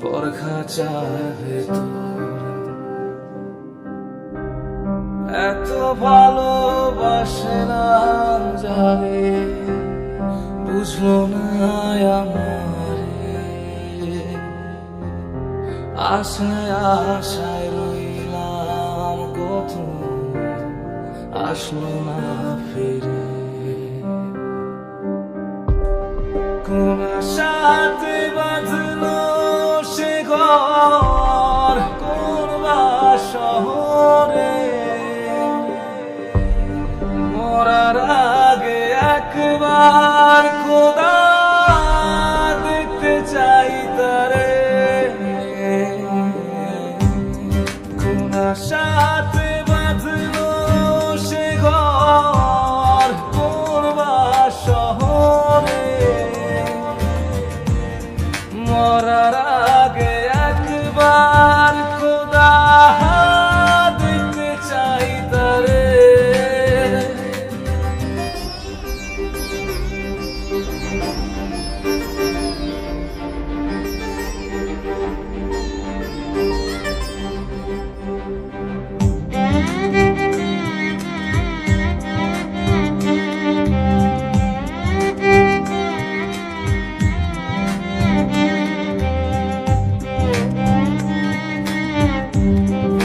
পরখা এত ভালোবাসে না জানে, বুঝলো না আমারে। আশায় আশায় রইলাম কত আসলো না ফিরে। কোন সাথে বাঁধলো সে ঘর? কোন শহরে? মরার আগে একবার খোদা দেখতে চাই তারে। কোন সাথে